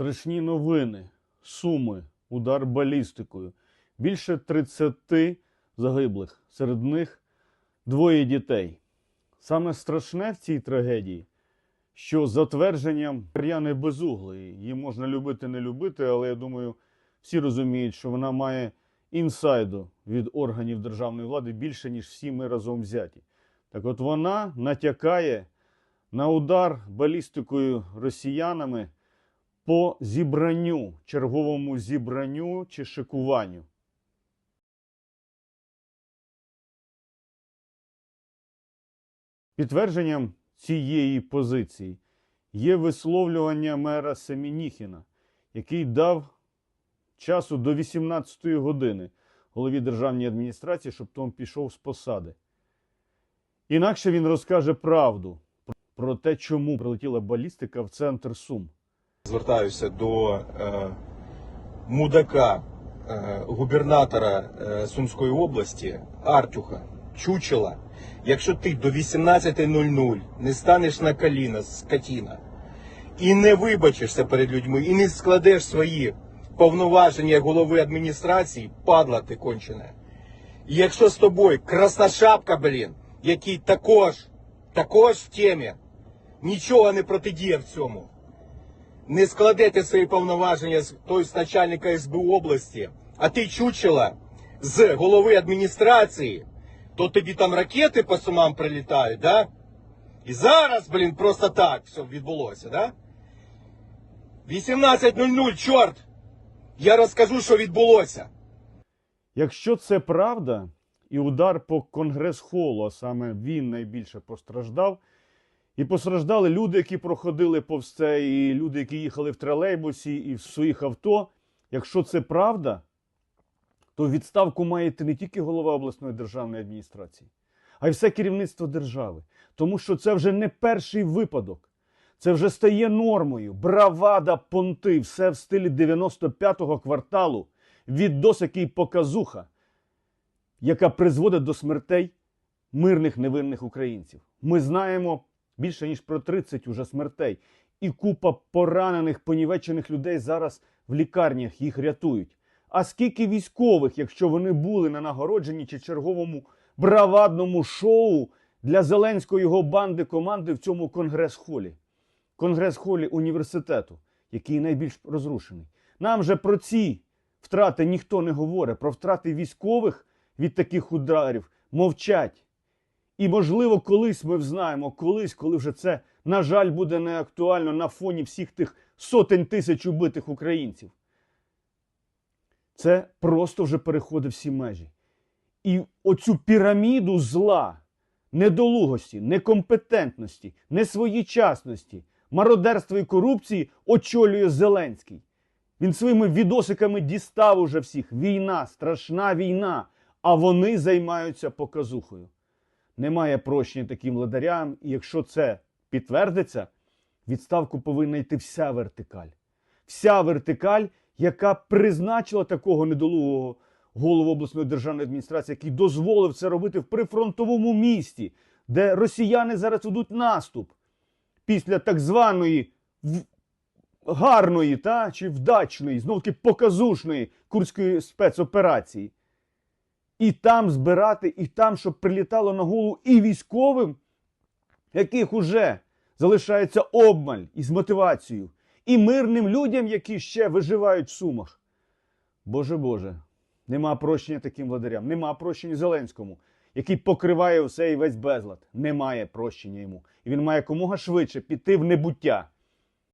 Страшні новини, суми, удар балістикою. Більше 30 загиблих. Серед них двоє дітей. Саме страшне в цій трагедії, що за твердженням Мар'яни Безуглої, її можна любити, не любити, але я думаю, всі розуміють, що вона має інсайду від органів державної влади більше, ніж всі ми разом взяті. Так от вона натякає на удар балістикою росіянами по зібранню, черговому зібранню чи шикуванню. Підтвердженням цієї позиції є висловлювання мера Семініхіна, який дав часу до 18-ї години голові державної адміністрації, щоб Том пішов з посади. Інакше він розкаже правду про те, чому прилетіла балістика в центр Сум. Звертаюся до е, мудака е, губернатора е, Сумської області Артюха Чучела. Якщо ти до 18.00 не станеш на коліна, скотіна, і не вибачишся перед людьми, і не складеш свої повноваження голови адміністрації, падла ти кончене. І якщо з тобою красношапка, блін, який також, також в темі, нічого не протидіяв цьому не складете свої повноваження з той з начальника СБУ області, а ти чучела з голови адміністрації, то тобі там ракети по сумам прилітають, да? І зараз, блін, просто так все відбулося, да? 18.00, чорт! Я розкажу, що відбулося. Якщо це правда, і удар по конгрес-холу, а саме він найбільше постраждав, і постраждали люди, які проходили повз це, і люди, які їхали в тролейбусі і в своїх авто. Якщо це правда, то відставку має йти не тільки голова обласної державної адміністрації, а й все керівництво держави. Тому що це вже не перший випадок. Це вже стає нормою. Бравада, понти, все в стилі 95-го кварталу, віддос, який показуха, яка призводить до смертей мирних невинних українців. Ми знаємо більше ніж про 30 уже смертей, і купа поранених, понівечених людей зараз в лікарнях їх рятують. А скільки військових, якщо вони були на нагородженні чи черговому бравадному шоу для Зеленської його банди команди в цьому конгрес-холі? Конгрес-холі університету, який найбільш розрушений. Нам же про ці втрати ніхто не говорить. Про втрати військових від таких ударів мовчать. І, можливо, колись ми взнаємо, колись, коли вже це, на жаль, буде не актуально на фоні всіх тих сотень тисяч убитих українців. Це просто вже переходить всі межі. І оцю піраміду зла, недолугості, некомпетентності, несвоєчасності, мародерства і корупції очолює Зеленський. Він своїми відосиками дістав уже всіх. Війна, страшна війна, а вони займаються показухою. Немає прощення таким владарям, і якщо це підтвердиться, відставку повинна йти вся вертикаль. Вся вертикаль, яка призначила такого недолугого голову обласної державної адміністрації, який дозволив це робити в прифронтовому місті, де росіяни зараз ведуть наступ після так званої гарної та, чи вдачної, знов таки показушної курської спецоперації. І там збирати, і там, щоб прилітало на голову і військовим, яких уже залишається обмаль із мотивацією, і мирним людям, які ще виживають в сумах. Боже Боже, нема прощення таким владарям, нема прощення Зеленському, який покриває все і весь безлад. Немає прощення йому. І він має комога швидше піти в небуття